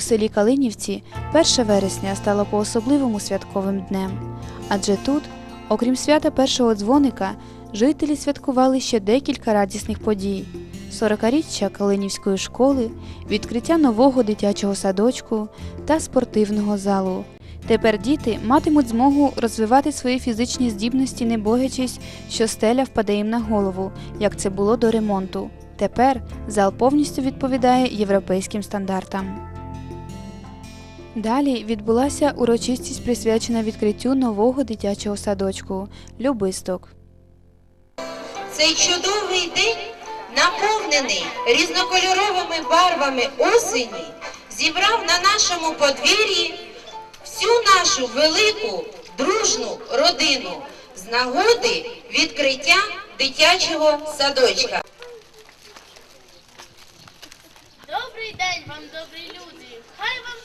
селі Калинівці 1 вересня стало по-особливому святковим днем. Адже тут, окрім свята першого дзвоника, жителі святкували ще декілька радісних подій: 40-річчя Калинівської школи, відкриття нового дитячого садочку та спортивного залу. Тепер діти матимуть змогу розвивати свої фізичні здібності, не боячись, що стеля впаде їм на голову, як це було до ремонту. Тепер зал повністю відповідає європейським стандартам. Далі відбулася урочистість присвячена відкриттю нового дитячого садочку Любисток. Цей чудовий день, наповнений різнокольоровими барвами осені, зібрав на нашому подвір'ї всю нашу велику дружну родину з нагоди відкриття дитячого садочка. Добрий день вам, добрі люди! Хай вам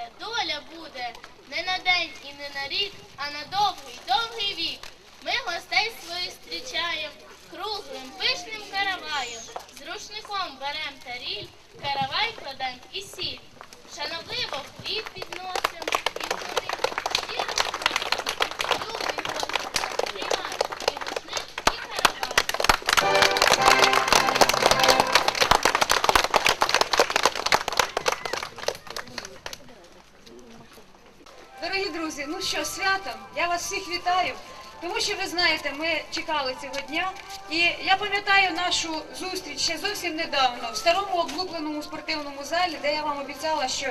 щастя, доля буде не на день і не на рік, а на довгий, довгий вік. Ми гостей своїх зустрічаємо круглим, пишним караваєм. З рушником берем таріль, каравай кладем і сіль. Шановливо хліб підносим Дорогі друзі, ну що, святом, я вас всіх вітаю, тому що ви знаєте, ми чекали цього дня. І я пам'ятаю нашу зустріч ще зовсім недавно в старому облупленому спортивному залі, де я вам обіцяла, що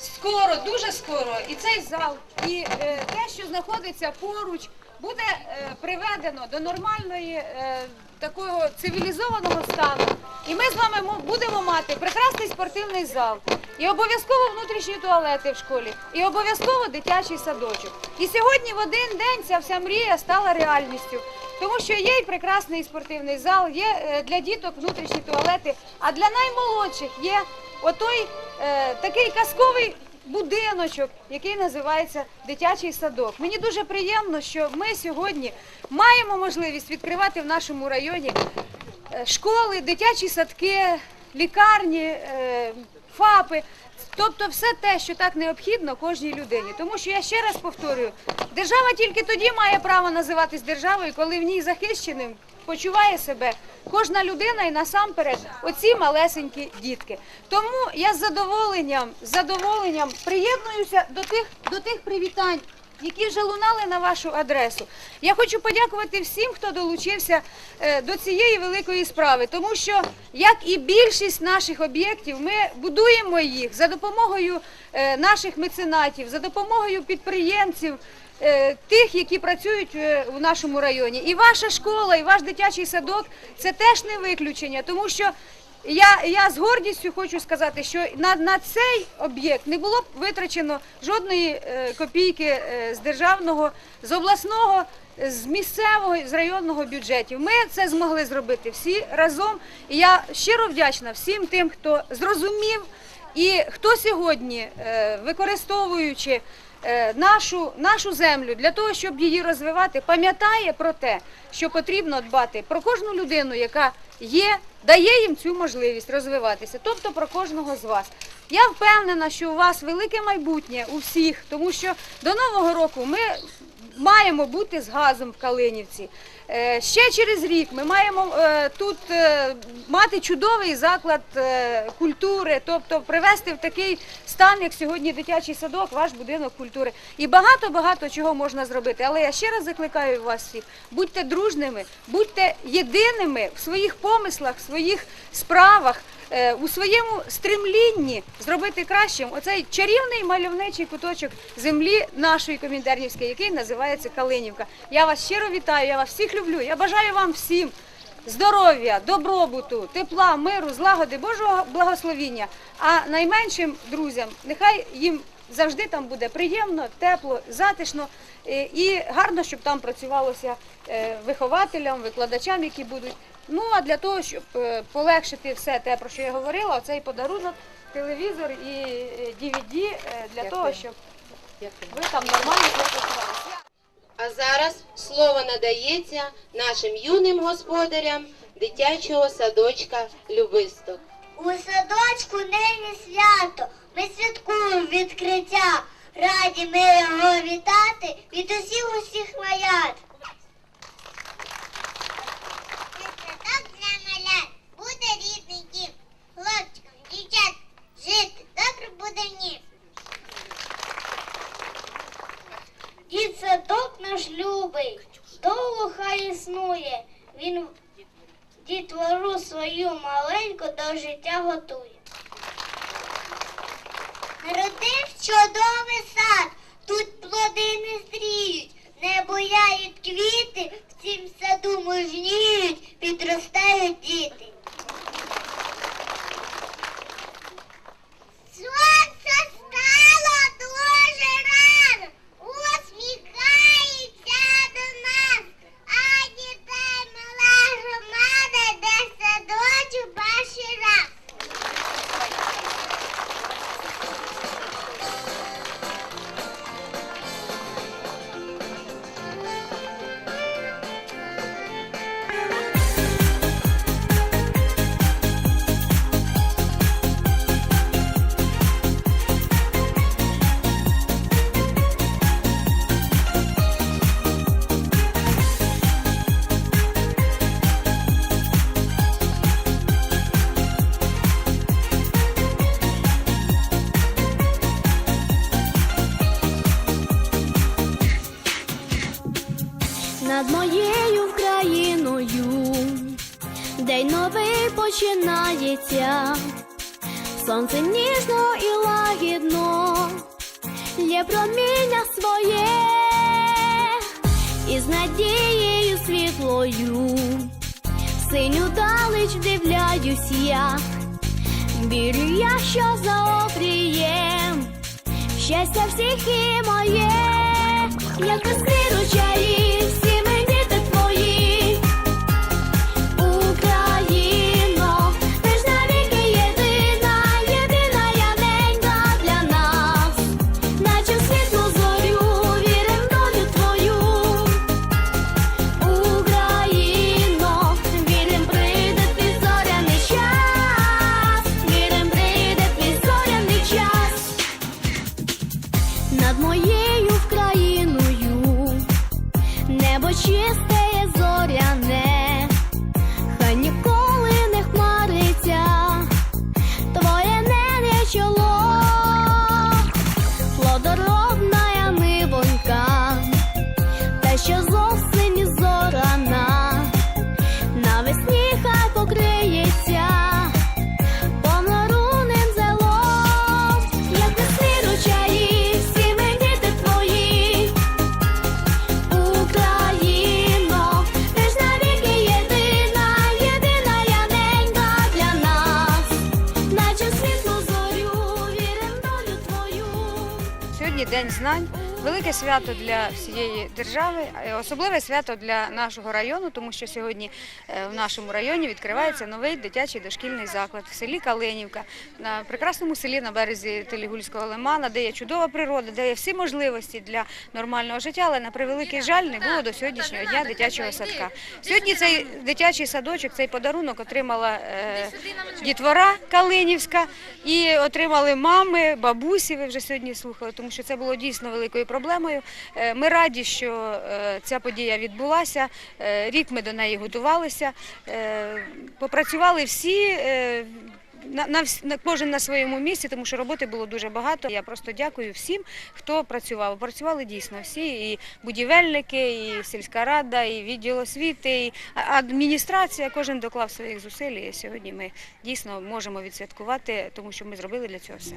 скоро, дуже скоро, і цей зал, і е, те, що знаходиться поруч, буде е, приведено до нормальної е, такого цивілізованого стану. І ми з вами будемо мати прекрасний спортивний зал, і обов'язково внутрішні туалети в школі, і обов'язково дитячий садочок. І сьогодні в один день ця вся мрія стала реальністю. Тому що є і прекрасний спортивний зал, є е, для діток внутрішні туалети, а для наймолодших є отой е, такий казковий будиночок, який називається дитячий садок. Мені дуже приємно, що ми сьогодні маємо можливість відкривати в нашому районі е, школи, дитячі садки, лікарні, е, ФАПи. Тобто все те, що так необхідно кожній людині. Тому що я ще раз повторюю, держава тільки тоді має право називатись державою, коли в ній захищеним почуває себе кожна людина і насамперед оці малесенькі дітки. Тому я з задоволенням, з задоволенням приєднуюся до тих, до тих привітань. Які вже лунали на вашу адресу. Я хочу подякувати всім, хто долучився е, до цієї великої справи, тому що, як і більшість наших об'єктів, ми будуємо їх за допомогою е, наших меценатів, за допомогою підприємців, тих, які працюють е, у нашому районі. І ваша школа, і ваш дитячий садок це теж не виключення, тому що я, я з гордістю хочу сказати, що на, на цей об'єкт не було б витрачено жодної е, копійки е, з державного, з обласного, з місцевого, з районного бюджетів. Ми це змогли зробити всі разом. І я щиро вдячна всім тим, хто зрозумів і хто сьогодні, е, використовуючи е, нашу, нашу землю для того, щоб її розвивати, пам'ятає про те, що потрібно дбати про кожну людину, яка є, дає їм цю можливість розвиватися, тобто про кожного з вас. Я впевнена, що у вас велике майбутнє у всіх, тому що до нового року ми маємо бути з газом в Калинівці. Е, Ще через рік ми маємо е, тут е, мати чудовий заклад культури, тобто привести в такий стан, як сьогодні дитячий садок, ваш будинок культури. І багато-багато чого можна зробити. Але я ще раз закликаю вас всіх, будьте дружними, будьте єдиними в своїх помислах, в своїх справах, у своєму стремлінні зробити кращим оцей чарівний мальовничий куточок землі нашої коміндернівської, який називається Калинівка. Я вас щиро вітаю, я вас всіх люблю. Я бажаю вам всім здоров'я, добробуту, тепла, миру, злагоди, Божого благословіння. А найменшим друзям, нехай їм завжди там буде приємно, тепло, затишно е, і гарно, щоб там працювалося е, вихователям, викладачам, які будуть. Ну а для того, щоб е, полегшити все те, про що я говорила, оцей подарунок, телевізор і е, DVD е, для того, щоб ви там нормально працювали. А зараз слово надається нашим юним господарям дитячого садочка Любисток. У садочку нині свято. Ми святкуємо відкриття. Раді ми його вітати від усіх усіх маят. Буде. Дід садок наш любий, довго хай існує. Він дітвору свою маленьку до життя готує. Народив чудовий сад, тут плоди не зріють, не бояють квіти, в цім саду мужніють, над моєю країною, день новий починається, сонце ніжно і лагідно, є проміння своє, і з надією світлою, синю далеч вдивляюсь я, вірю я, що за обрієм, щастя всіх і моє, як весни ручаї, всі над моєю День знань. Велике свято для всієї держави, особливе свято для нашого району, тому що сьогодні е, в нашому районі відкривається новий дитячий дошкільний заклад в селі Калинівка, на прекрасному селі на березі Телігульського лимана, де є чудова природа, де є всі можливості для нормального життя, але на превеликий жаль не було до сьогоднішнього дня дитячого садка. Сьогодні цей дитячий садочок, цей подарунок отримала е, дітвора Калинівська і отримали мами, бабусі. Ви вже сьогодні слухали, тому що це було дійсно великою проблемою. Е, Ми раді, що е, ця подія відбулася. Е, Рік ми до неї готувалися. Попрацювали всі. на, на кожен на своєму місці, тому що роботи було дуже багато. Я просто дякую всім, хто працював. Працювали дійсно всі, і будівельники, і сільська рада, і відділ освіти, і адміністрація. Кожен доклав своїх зусиль. І сьогодні ми дійсно можемо відсвяткувати, тому що ми зробили для цього все.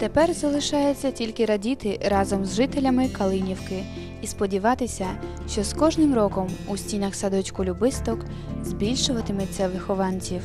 Тепер залишається тільки радіти разом з жителями Калинівки і сподіватися, що з кожним роком у стінах садочку Любисток збільшуватиметься вихованців.